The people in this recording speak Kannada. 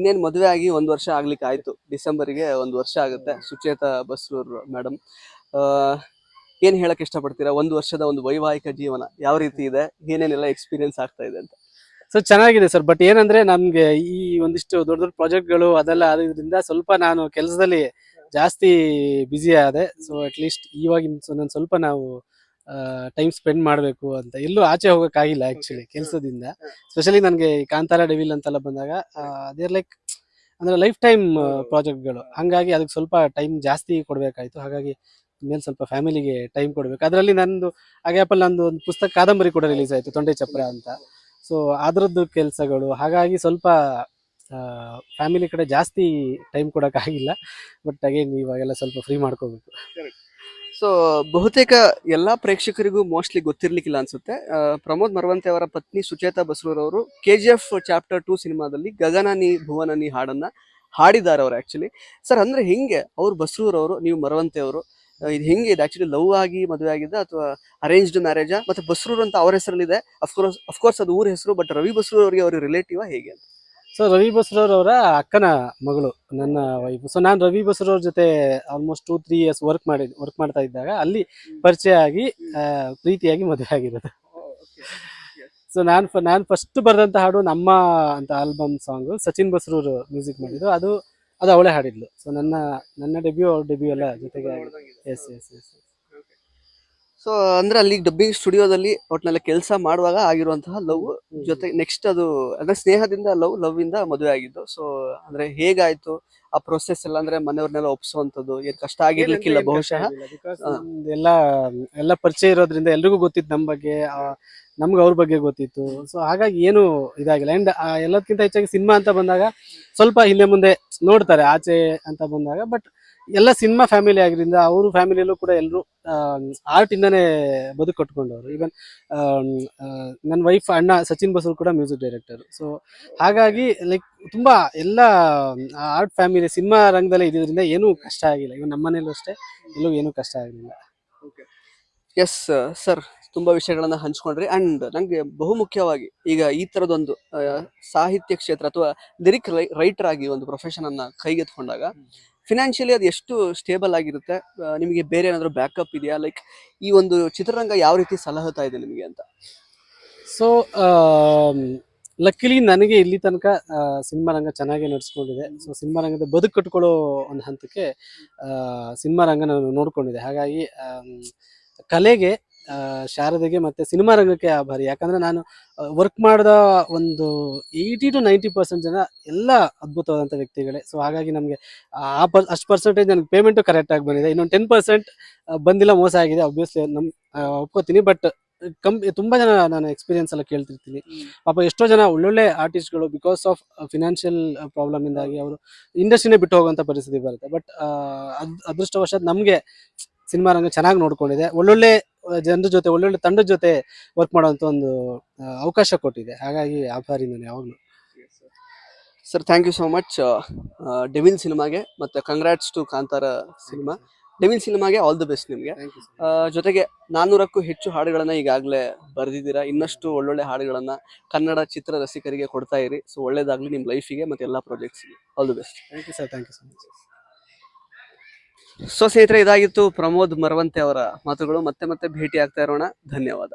ಇನ್ನೇನ್ ಮದುವೆ ಆಗಿ ಒಂದ್ ವರ್ಷ ಆಗ್ಲಿಕ್ಕೆ ಆಯ್ತು. ಡಿಸೆಂಬರ್ಗೆ ಒಂದು ವರ್ಷ ಆಗುತ್ತೆ. ಸುಚೇತ ಬಸ್ರೂರ್ ಮೇಡಮ್ ಏನ್ ಹೇಳಕ್ ಇಷ್ಟಪಡ್ತೀರಾ? ಒಂದು ವರ್ಷದ ಒಂದು ವೈವಾಹಿಕ ಜೀವನ ಯಾವ ರೀತಿ ಇದೆ? ಏನೇನೆಲ್ಲ ಎಕ್ಸ್ಪೀರಿಯನ್ಸ್ ಆಗ್ತಾ ಇದೆ ಅಂತ. ಸೊ, ಚೆನ್ನಾಗಿದೆ ಸರ್. ಬಟ್ ಏನಂದ್ರೆ ನಮ್ಗೆ ಈ ಒಂದಿಷ್ಟು ದೊಡ್ಡ ದೊಡ್ಡ ಪ್ರಾಜೆಕ್ಟ್ಗಳು ಅದೆಲ್ಲ ಆದ್ರಿಂದ ಸ್ವಲ್ಪ ನಾನು ಕೆಲಸದಲ್ಲಿ ಜಾಸ್ತಿ ಬ್ಯುಸಿ ಆದೆ. ಸೊ ಅಟ್ ಲೀಸ್ಟ್ ಇವಾಗಿನ ಸ್ವಲ್ಪ ನಾವು ಟೈಮ್ ಸ್ಪೆಂಡ್ ಮಾಡಬೇಕು ಅಂತ. ಎಲ್ಲೂ ಆಚೆ ಹೋಗೋಕ್ಕಾಗಿಲ್ಲ ಆ್ಯಕ್ಚುಲಿ ಕೆಲಸದಿಂದ. ಸ್ಪೆಷಲಿ ನನಗೆ ಕಾಂತಾರ ಡೆವಿಲ್ ಅಂತೆಲ್ಲ ಬಂದಾಗ ಅದೇ ಲೈಕ್ ಅಂದ್ರೆ ಲೈಫ್ ಟೈಮ್ ಪ್ರಾಜೆಕ್ಟ್ಗಳು ಹಾಗಾಗಿ ಅದಕ್ಕೆ ಸ್ವಲ್ಪ ಟೈಮ್ ಜಾಸ್ತಿ ಕೊಡಬೇಕಾಯಿತು. ಹಾಗಾಗಿ ಮೇಲೆ ಸ್ವಲ್ಪ ಫ್ಯಾಮಿಲಿಗೆ ಟೈಮ್ ಕೊಡಬೇಕು. ಅದರಲ್ಲಿ ನಂದು ಆ ಗ್ಯಾಪಲ್ಲಿ ನಂದು ಒಂದು ಪುಸ್ತಕ ಕಾದಂಬರಿ ಕೂಡ ರಿಲೀಸ್ ಆಯಿತು ತೊಂಡೆ ಚಪ್ರ ಅಂತ. ಸೊ ಅದರದ್ದು ಕೆಲಸಗಳು. ಹಾಗಾಗಿ ಸ್ವಲ್ಪ ಫ್ಯಾಮಿಲಿ ಕಡೆ ಜಾಸ್ತಿ ಟೈಮ್ ಕೊಡೋಕ್ಕಾಗಿಲ್ಲ. ಬಟ್ ಅಗೇನ್ ಇವಾಗೆಲ್ಲ ಸ್ವಲ್ಪ ಫ್ರೀ ಮಾಡ್ಕೋಬೇಕು. ಸೊ ಬಹುತೇಕ ಎಲ್ಲಾ ಪ್ರೇಕ್ಷಕರಿಗೂ ಮೋಸ್ಟ್ಲಿ ಗೊತ್ತಿರ್ಲಿಕ್ಕಿಲ್ಲ ಅನ್ಸುತ್ತೆ. ಪ್ರಮೋದ್ ಮರವಂತೆ ಅವರ ಪತ್ನಿ Sucheta ಬಸರೂರವರು K G F chapter two ಸಿನಿಮಾದಲ್ಲಿ ಗಗನನಿ ಭುವನನಿ ಹಾಡನ್ನ ಹಾಡಿದ್ದಾರೆ ಅವರು ಆಕ್ಚುಲಿ ಸರ್ ಅಂದ್ರೆ ಹೆಂಗೆ ಅವ್ರು ಬಸ್ರೂರ್ ಅವರು ನೀವು ಮರವಂತೆ ಅವರು ಇದು ಹೆಂಗೆ ಇದು ಆಕ್ಚುಲಿ ಲವ್ ಆಗಿ ಮದುವೆ ಆಗಿದ್ದ ಅಥವಾ ಅರೇಂಜ್ಡ್ ಮ್ಯಾರೇಜಾ ಮತ್ತೆ ಬಸ್ರೂರ್ ಅಂತ ಅವ್ರ ಹೆಸರಲ್ಲಿದೆ. ಅಫ್ಕೋರ್ಸ್ ಅಫ್ಕೋರ್ಸ್ ಅದು ಊರ ಹೆಸರು ಬಟ್ ರವಿ ಬಸ್ರೂರ್ ಅವರಿಗೆ ಅವ್ರ ರಿಲೇಟಿವ್ ಹೇಗೆ ಅಂತ? ಸೊ ರವಿ ಬಸ್ರವ್ರ ಅವರ ಅಕ್ಕನ ಮಗಳು ನನ್ನ ವೈಫ್ ಸೊ ನಾನು ರವಿ ಬಸ್ರವ್ರ ಜೊತೆ almost two three years work ಮಾಡಿ ವರ್ಕ್ ಮಾಡ್ತಾ ಇದ್ದಾಗ ಅಲ್ಲಿ ಪರಿಚಯ ಆಗಿ ಪ್ರೀತಿಯಾಗಿ ಮದುವೆ ಆಗಿರೋದು. ಸೊ ನಾನು ನಾನು ಫಸ್ಟ್ ಬರೆದಂತ ಹಾಡು ನಮ್ಮ ಅಂತ album song Sachin Basrur music ಮಾಡಿದ್ರು ಅದು ಅದು ಅವಳೇ ಹಾಡಿದ್ಲು. ಸೊ ನನ್ನ ನನ್ನ ಡೆಬ್ಯೂ ಅವ್ರ ಡೆಬ್ಯೂ ಎಲ್ಲ ಜೊತೆಗೆ ಎಸ್ ಎಸ್ ಎಸ್ ಸೊ ಅಂದ್ರೆ ಅಲ್ಲಿ ಡಬ್ಬಿಂಗ್ ಸ್ಟುಡಿಯೋದಲ್ಲಿ ಒಟ್ನಲ್ಲಿ ಕೆಲಸ ಮಾಡುವಾಗ ಆಗಿರುವಂತಹ ಲವ್ ಜೊತೆ ನೆಕ್ಸ್ಟ್ ಅದು ಅಂದ್ರೆ ಸ್ನೇಹದಿಂದ ಲವ್ ಲವ್ ಇಂದ ಮದುವೆ ಆಗಿದ್ದು. ಸೊ ಅಂದ್ರೆ ಹೇಗಾಯ್ತು ಆ ಪ್ರೊಸೆಸ್ ಎಲ್ಲ ಅಂದ್ರೆ ಮನೆಯವ್ರನ್ನೆಲ್ಲ ಒಪ್ಸುವಂತದ್ದು ಏನ್ ಕಷ್ಟ ಆಗಿರ್ಲಿಕ್ಕಿಲ್ಲ ಬಹುಶಃ. ಎಲ್ಲ ಎಲ್ಲ ಪರಿಚಯ ಇರೋದ್ರಿಂದ ಎಲ್ರಿಗೂ ಗೊತ್ತಿತ್ತು ನಮ್ ಬಗ್ಗೆ ನಮ್ಗೆ ಅವ್ರ ಬಗ್ಗೆ ಗೊತ್ತಿತ್ತು. ಸೊ ಹಾಗಾಗಿ ಏನು ಇದಾಗಿಲ್ಲ. ಅಂಡ್ ಎಲ್ಲದಕ್ಕಿಂತ ಹೆಚ್ಚಾಗಿ ಸಿನಿಮಾ ಅಂತ ಬಂದಾಗ ಸ್ವಲ್ಪ ಹಿಂದೆ ಮುಂದೆ ನೋಡ್ತಾರೆ ಆಚೆ ಅಂತ ಬಂದಾಗ. ಬಟ್ ಎಲ್ಲ ಸಿನಿಮಾ ಫ್ಯಾಮಿಲಿ ಆಗಿರಿಂದ ಅವರು ಫ್ಯಾಮಿಲಿಯಲ್ಲೂ ಕೂಡ ಎಲ್ಲರೂ ಆರ್ಟ್ ಇಂದಾನೆ ಬದುಕು ಕಟ್ಕೊಂಡವರು. ಈವನ್ ನನ್ನ ವೈಫ್ ಅಣ್ಣ ಸಚಿನ್ ಬಸೂರ್ ಕೂಡ ಮ್ಯೂಸಿಕ್ ಡೈರೆಕ್ಟರ್ ಸೊ ಹಾಗಾಗಿ ಲೈಕ್ ತುಂಬಾ ಎಲ್ಲ ಆರ್ಟ್ ಫ್ಯಾಮಿಲಿ ಸಿನಿಮಾ ರಂಗದಲ್ಲೇ ಇದ್ದಿದ್ರಿಂದ ಏನೂ ಕಷ್ಟ ಆಗಿಲ್ಲ. ಇವನ್ ಮನೇಲೂ ಅಷ್ಟೇ, ಎಲ್ಲೂ ಏನೂ ಕಷ್ಟ ಆಗಲಿಲ್ಲ ಎಸ್ ಸರ್ ತುಂಬಾ ವಿಷಯಗಳನ್ನು ಹಂಚ್ಕೊಂಡ್ರಿ. ಅಂಡ್ ನನಗೆ ಬಹುಮುಖ್ಯವಾಗಿ ಈಗ ಈ ತರದೊಂದು ಸಾಹಿತ್ಯ ಕ್ಷೇತ್ರ ಅಥವಾ ಲಿರಿಕ್ ರೈಟರ್ ಆಗಿ ಒಂದು ಪ್ರೊಫೆಷನನ್ನು ಕೈಗೆತ್ಕೊಂಡಾಗ ಫಿನಾನ್ಷಿಯಲಿ ಅದು ಎಷ್ಟು ಸ್ಟೇಬಲ್ ಆಗಿರುತ್ತೆ? ನಿಮಗೆ ಬೇರೆ ಏನಾದರೂ ಬ್ಯಾಕಪ್ ಇದೆಯಾ? ಲೈಕ್ ಈ ಒಂದು ಚಿತ್ರರಂಗ ಯಾವ ರೀತಿ ಸಲಹುತ್ತಾ ಇದೆ ನಿಮಗೆ ಅಂತ? ಸೊ ಲಕ್ಕಿಲಿ ನನಗೆ ಇಲ್ಲಿ ತನಕ ಸಿನಿಮಾ ರಂಗ ಚೆನ್ನಾಗಿ ನಡೆಸ್ಕೊಂಡಿದೆ. ಸೊ ಸಿನಿಮಾ ರಂಗದ ಬದುಕು ಕಟ್ಕೊಳ್ಳೋ ಒಂದು ಹಂತಕ್ಕೆ ಸಿನಿಮಾ ರಂಗ ನಾನು ನೋಡ್ಕೊಂಡಿದೆ ಹಾಗಾಗಿ ಕಲೆಗೆ ಶಾರದೆಗೆ ಮತ್ತೆ ಸಿನಿಮಾ ರಂಗಕ್ಕೆ ಆಭಾರಿ. ಯಾಕಂದ್ರೆ ನಾನು ವರ್ಕ್ ಮಾಡಿದ ಒಂದು ಏಯ್ಟಿ ಟು ನೈಂಟಿ ಪರ್ಸೆಂಟ್ ಜನ ಎಲ್ಲ ಅದ್ಭುತವಾದಂಥ ವ್ಯಕ್ತಿಗಳೇ. ಸೊ ಹಾಗಾಗಿ ನಮಗೆ ಆ ಪರ್ ಅಷ್ಟು ಪರ್ಸೆಂಟೇಜ್ ನನಗೆ ಪೇಮೆಂಟು ಕರೆಕ್ಟಾಗಿ ಬಂದಿದೆ. ಇನ್ನೊಂದು ಟೆನ್ ಪರ್ಸೆಂಟ್ ಬಂದಿಲ್ಲ ಮೋಸ ಆಗಿದೆ ಆಬ್ವಿಯಸ್ಲಿ ನಮ್ಮ ಒಪ್ಕೋತೀನಿ. ಬಟ್ ಕಂ ತುಂಬ ಜನ ನಾನು ಎಕ್ಸ್ಪೀರಿಯನ್ಸ್ ಎಲ್ಲ ಕೇಳ್ತಿರ್ತೀನಿ. ಪಾಪ ಎಷ್ಟೋ ಜನ ಒಳ್ಳೊಳ್ಳೆ ಆರ್ಟಿಸ್ಟ್ಗಳು ಬಿಕಾಸ್ ಆಫ್ ಫಿನಾನ್ಷಿಯಲ್ ಪ್ರಾಬ್ಲಮ್ ಇಂದಾಗಿ ಅವರು ಇಂಡಸ್ಟ್ರಿನೇ ಬಿಟ್ಟು ಹೋಗುವಂತ ಪರಿಸ್ಥಿತಿ ಬರುತ್ತೆ. ಬಟ್ ಅದೃಷ್ಟವಶಾತ್ ನಮಗೆ ಸಿನಿಮಾ ರಂಗ ಚೆನ್ನಾಗಿ ನೋಡ್ಕೊಂಡಿದೆ. ಒಳ್ಳೊಳ್ಳೆ ಜನರ ಜೊತೆ ಒಳ್ಳೊಳ್ಳೆ ತಂಡದ ಜೊತೆ ವರ್ಕ್ ಮಾಡುವಂತ ಒಂದು ಅವಕಾಶ ಕೊಟ್ಟಿದೆ. ಹಾಗಾಗಿ ಆಭಾರಿ ನಾನು ಯಾವಾಗಲೂ sir thank you so much Devil ಸಿನಿಮಾಗೆ ಮತ್ತೆ congrats to Kantara cinema Devil ಸಿನಿಮಾಗೆ ಆಲ್ ದಿ ಬೆಸ್ಟ್ ನಿಮಗೆ. ಜೊತೆಗೆ ನಾನ್ನೂರಕ್ಕೂ ಹೆಚ್ಚು ಹಾಡುಗಳನ್ನ ಈಗಾಗಲೇ ಬರೆದಿದ್ದೀರಾ. ಇನ್ನಷ್ಟು ಒಳ್ಳೊಳ್ಳೆ ಹಾಡುಗಳನ್ನ ಕನ್ನಡ ಚಿತ್ರ ರಸಿಕರಿಗೆ ಕೊಡ್ತಾ ಇರಿ. ಸೊ ಒಳ್ಳೇದಾಗ್ಲಿ ನಿಮ್ಮ ಲೈಫಿಗೆ ಮತ್ತೆ ಎಲ್ಲ ಪ್ರಾಜೆಕ್ಟ್ಸ್ಗೆ all the best thank you sir thank you so much so ಸ್ನೇಹಿತರೆ ಇದಾಗಿತ್ತು ಪ್ರಮೋದ್ ಮರವಂತೆ ಅವರ ಮಾತುಗಳು. ಮತ್ತೆ ಮತ್ತೆ ಭೇಟಿ ಆಗ್ತಾ ಇರೋಣ. ಧನ್ಯವಾದ.